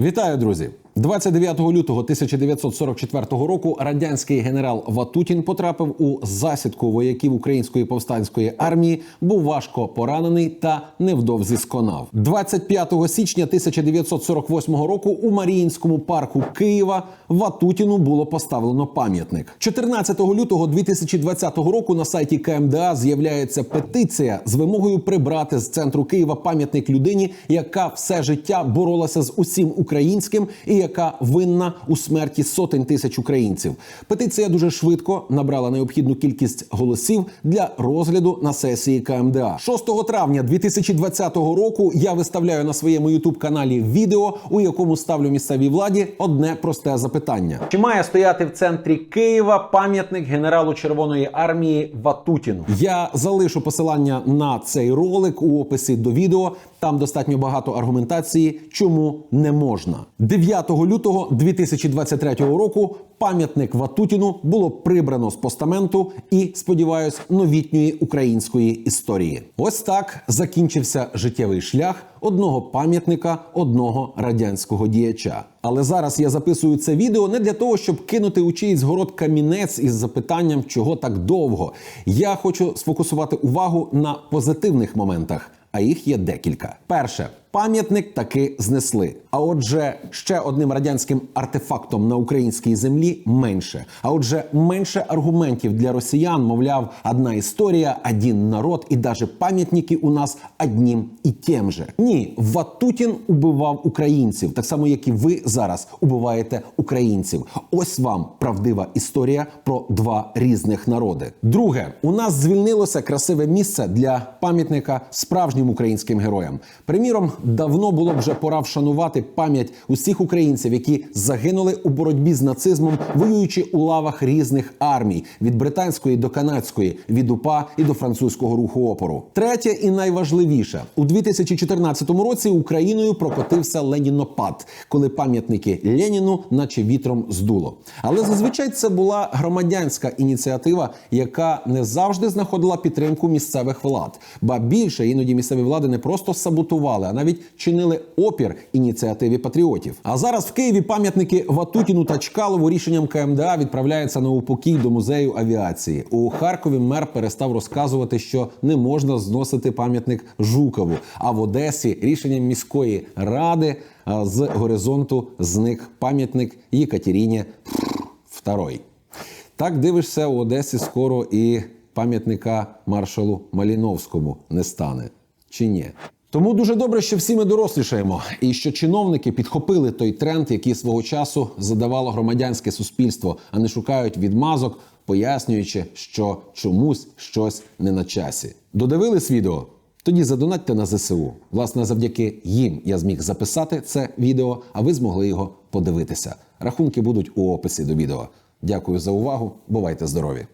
Вітаю, друзі! 29 лютого 1944 року радянський генерал Ватутін потрапив у засідку вояків української повстанської армії, був важко поранений та невдовзі сконав. 25 січня 1948 року у Маріїнському парку Києва Ватутіну було поставлено пам'ятник. 14 лютого 2020 року на сайті КМДА з'являється петиція з вимогою прибрати з центру Києва пам'ятник людині, яка все життя боролася з усім українським і яка винна у смерті сотень тисяч українців. Петиція дуже швидко набрала необхідну кількість голосів для розгляду на сесії КМДА. 6 травня 2020 року я виставляю на своєму ютуб каналі відео, у якому ставлю місцевій владі одне просте запитання: чи має стояти в центрі Києва пам'ятник генералу Червоної армії Ватутіну? Я залишу посилання на цей ролик у описі до відео. Там достатньо багато аргументації, чому не можна. 9 лютого 2023 року пам'ятник Ватутіну було прибрано з постаменту і, сподіваюсь, новітньої української історії. Ось так закінчився життєвий шлях одного пам'ятника одного радянського діяча. Але зараз я записую це відео не для того, щоб кинути у чиїсь город камінець із запитанням, чого так довго. Я хочу сфокусувати увагу на позитивних моментах а їх є декілька. Перше. Пам'ятник таки знесли. А отже, ще одним радянським артефактом на українській землі менше. А отже, менше аргументів для росіян, мовляв, одна історія, один народ, і даже пам'ятники у нас одним і тим же. Ні, Ватутін убивав українців, так само як і ви зараз убиваєте українців. Ось вам правдива історія про два різних народи. Друге, у нас звільнилося красиве місце для пам'ятника справжнім українським героям. Приміром давно було б вже пора вшанувати пам'ять усіх українців, які загинули у боротьбі з нацизмом, воюючи у лавах різних армій від британської до канадської, від УПА і до французького руху опору. Третє і найважливіше у 2014 році Україною прокотився Ленінопад, коли пам'ятники Леніну, наче вітром здуло. Але зазвичай це була громадянська ініціатива, яка не завжди знаходила підтримку місцевих влад. Ба більше іноді місцеві влади не просто саботували, а навіть чинили опір ініціативі патріотів. А зараз в Києві пам'ятники Ватутіну та Чкалову рішенням КМДА відправляються на упокій до музею авіації. У Харкові мер перестав розказувати, що не можна зносити пам'ятник Жукову. А в Одесі рішенням міської ради з горизонту зник пам'ятник Єкатеріні II. Так дивишся у Одесі скоро і пам'ятника маршалу Маліновському не стане. Чи ні? Тому дуже добре, що всі ми дорослішаємо, і що чиновники підхопили той тренд, який свого часу задавало громадянське суспільство, а не шукають відмазок, пояснюючи, що чомусь щось не на часі. Додивились відео? Тоді задонатьте на ЗСУ. Власне, завдяки їм я зміг записати це відео, а ви змогли його подивитися. Рахунки будуть у описі до відео. Дякую за увагу. Бувайте здорові!